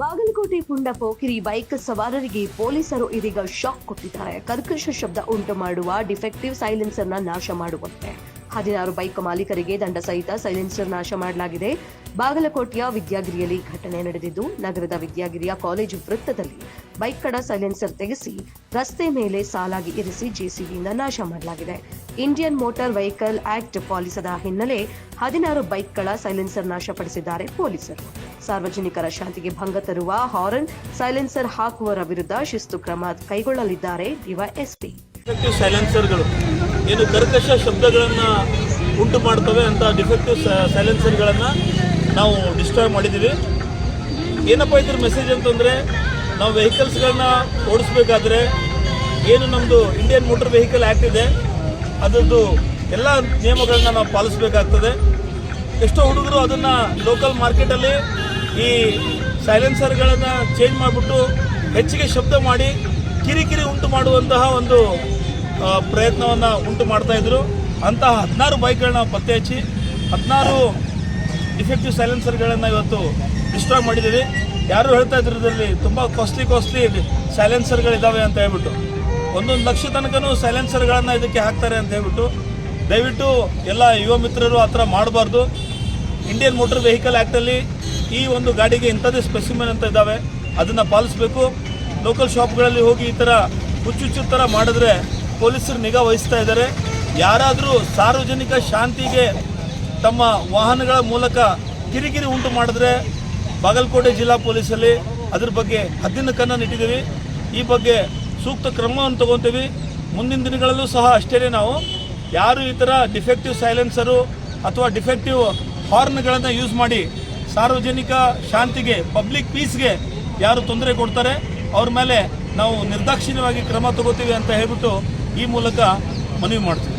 Bagalkot ಪುಂಡ ಪೋಕಿರಿ bike ಸವಾರರಿಗೆ ಪೊಲೀಸರು ಇದೀಗ ಶಾಕ್ ಕೊಟ್ಟಿದ್ದಾರೆ. ಕರ್ಕಶ ಶಬ್ದ ಉಂಟು ಮಾಡುವ ಡಿಫೆಕ್ಟಿವ್ ಸೈಲೆನ್ಸರ್ನ ನಾಶ ಮಾಡುವಂತೆ. ಹದಿನಾರು ಬೈಕ್ ಮಾಲೀಕರಿಗೆ ದಂಡ ಸಹಿತ ಸೈಲೆನ್ಸರ್ ನಾಶ ಮಾಡಲಾಗಿದೆ. ಬಾಗಲಕೋಟೆಯ ವಿದ್ಯಾಗಿರಿಯಲ್ಲಿ ಘಟನೆ ನಡೆದಿದ್ದು, ನಗರದ ವಿದ್ಯಾಗಿರಿಯ ಕಾಲೇಜು ವೃತ್ತದಲ್ಲಿ ಬೈಕ್ ಕಡ ಸೈಲೆನ್ಸರ್ ತೆಗೆಸಿ ರಸ್ತೆ ಮೇಲೆ ಸಾಲಾಗಿ ಇರಿಸಿ ಜೆಸಿಬಿಯಿಂದ ನಾಶ ಮಾಡಲಾಗಿದೆ. ಇಂಡಿಯನ್ ಮೋಟಾರ್ ವೆಹಿಕಲ್ ಆಕ್ಟ್ ಪಾಲಿಸದ ಹಿನ್ನೆಲೆ ಹದಿನಾರು ಬೈಕ್ಗಳ ಸೈಲೆನ್ಸರ್ ನಾಶಪಡಿಸಿದ್ದಾರೆ ಪೊಲೀಸರು. ಸಾರ್ವಜನಿಕರ ಶಾಂತಿಗೆ ಭಂಗ ತರುವ ಹಾರನ್ ಸೈಲೆನ್ಸರ್ ಹಾಕುವರ ವಿರುದ್ಧ ಶಿಸ್ತು ಕ್ರಮ ಕೈಗೊಳ್ಳಲಿದ್ದಾರೆ ಡಿವೈಎಸ್ಪಿ. ಸೈಲೆನ್ಸರ್ಗಳು ಏನು ಕರ್ಕಶ ಶಬ್ದಗಳನ್ನು ಉಂಟು ಮಾಡ್ತವೆ ಅಂತ ಡಿಫೆಕ್ಟಿವ್ ಸೈಲೆನ್ಸರ್ಗಳನ್ನು ನಾವು ಡಿಸ್ಟ್ರಾಯ್ ಮಾಡಿದ್ದೀವಿ. ಏನಪ್ಪ ಇದ್ರ ಮೆಸೇಜ್ ಅಂತಂದರೆ, ನಾವು ವೆಹಿಕಲ್ಸ್ಗಳನ್ನ ಓಡಿಸ್ಬೇಕಾದ್ರೆ ಏನು ನಮ್ಮದು ಇಂಡಿಯನ್ ಮೋಟರ್ ವೆಹಿಕಲ್ ಆ್ಯಕ್ಟ್ ಇದೆ. ಅದರದ್ದು ಎಲ್ಲ ನಿಯಮಗಳನ್ನ ನಾವು ಪಾಲಿಸಬೇಕಾಗ್ತದೆ. ಎಷ್ಟೋ ಹುಡುಗರು ಅದನ್ನು ಲೋಕಲ್ ಮಾರ್ಕೆಟಲ್ಲಿ ಈ ಸೈಲೆನ್ಸರ್ಗಳನ್ನು ಚೇಂಜ್ ಮಾಡಿಬಿಟ್ಟು ಹೆಚ್ಚಿಗೆ ಶಬ್ದ ಮಾಡಿ ಕಿರಿಕಿರಿ ಉಂಟು ಮಾಡುವಂತಹ ಒಂದು ಪ್ರಯತ್ನವನ್ನು ಉಂಟು ಮಾಡ್ತಾ ಇದ್ರು. ಅಂತಹ ಹದಿನಾರು ಬೈಕ್ಗಳನ್ನ ಪತ್ತೆ ಹಚ್ಚಿ ಹದಿನಾರು ಡಿಫೆಕ್ಟಿವ್ ಸೈಲೆನ್ಸರ್ಗಳನ್ನು ಇವತ್ತು ಡಿಸ್ಟ್ರಾಯ್ ಮಾಡಿದ್ದೀವಿ. ಯಾರು ಹೇಳ್ತಾ ಇದ್ರು ಇದರಲ್ಲಿ ತುಂಬ ಕಾಸ್ಟ್ಲಿ ಕಾಸ್ಟ್ಲಿ ಸೈಲೆನ್ಸರ್ಗಳಿದ್ದಾವೆ ಅಂತ ಹೇಳ್ಬಿಟ್ಟು. ಒಂದೊಂದು ಲಕ್ಷ ತನಕನೂ ಸೈಲೆನ್ಸರ್ಗಳನ್ನು ಇದಕ್ಕೆ ಹಾಕ್ತಾರೆ ಅಂತ ಹೇಳ್ಬಿಟ್ಟು. ದಯವಿಟ್ಟು ಎಲ್ಲ ಯುವ ಮಿತ್ರರು ಆ ಥರ ಮಾಡಬಾರ್ದು. ಇಂಡಿಯನ್ ಮೋಟರ್ ವೆಹಿಕಲ್ ಆ್ಯಕ್ಟಲ್ಲಿ ಈ ಒಂದು ಗಾಡಿಗೆ ಇಂಥದ್ದೇ ಸ್ಪೆಸಿಮೆನ್ ಅಂತ ಇದ್ದಾವೆ ಅದನ್ನು ಪಾಲಿಸಬೇಕು. ಲೋಕಲ್ ಶಾಪ್ಗಳಲ್ಲಿ ಹೋಗಿ ಈ ಥರ ಹುಚ್ಚುಚ್ಚು ಥರ ಮಾಡಿದ್ರೆ ಪೊಲೀಸರು ನಿಗಾ ವಹಿಸ್ತಾ ಇದ್ದಾರೆ. ಯಾರಾದರೂ ಸಾರ್ವಜನಿಕ ಶಾಂತಿಗೆ ತಮ್ಮ ವಾಹನಗಳ ಮೂಲಕ ಕಿರಿಕಿರಿ ಉಂಟು ಮಾಡಿದ್ರೆ ಬಾಗಲಕೋಟೆ ಜಿಲ್ಲಾ ಪೊಲೀಸಲ್ಲಿ ಅದ್ರ ಬಗ್ಗೆ ಹದ್ದಿನ ಕನ್ನ ಇಟ್ಟಿದ್ದೀವಿ ಈ ಬಗ್ಗೆ ಸೂಕ್ತ ಕ್ರಮವನ್ನು ತಗೊತೀವಿ. ಮುಂದಿನ ದಿನಗಳಲ್ಲೂ ಸಹ ಅಷ್ಟೇ ನಾವು. ಯಾರು ಈ ಥರ ಡಿಫೆಕ್ಟಿವ್ ಸೈಲೆನ್ಸರು ಅಥವಾ ಡಿಫೆಕ್ಟಿವ್ ಹಾರ್ನ್ಗಳನ್ನು ಯೂಸ್ ಮಾಡಿ ಸಾರ್ವಜನಿಕ ಶಾಂತಿಗೆ, ಪಬ್ಲಿಕ್ ಪೀಸ್ಗೆ ಯಾರು ತೊಂದರೆ ಕೊಡ್ತಾರೆ, ಅವ್ರ ಮೇಲೆ ನಾವು ನಿರ್ದಾಕ್ಷಿಣ್ಯವಾಗಿ ಕ್ರಮ ತಗೋತೀವಿ ಅಂತ ಹೇಳ್ಬಿಟ್ಟು ಈ ಮೂಲಕ ಮನವಿ ಮಾಡ್ತೀವಿ.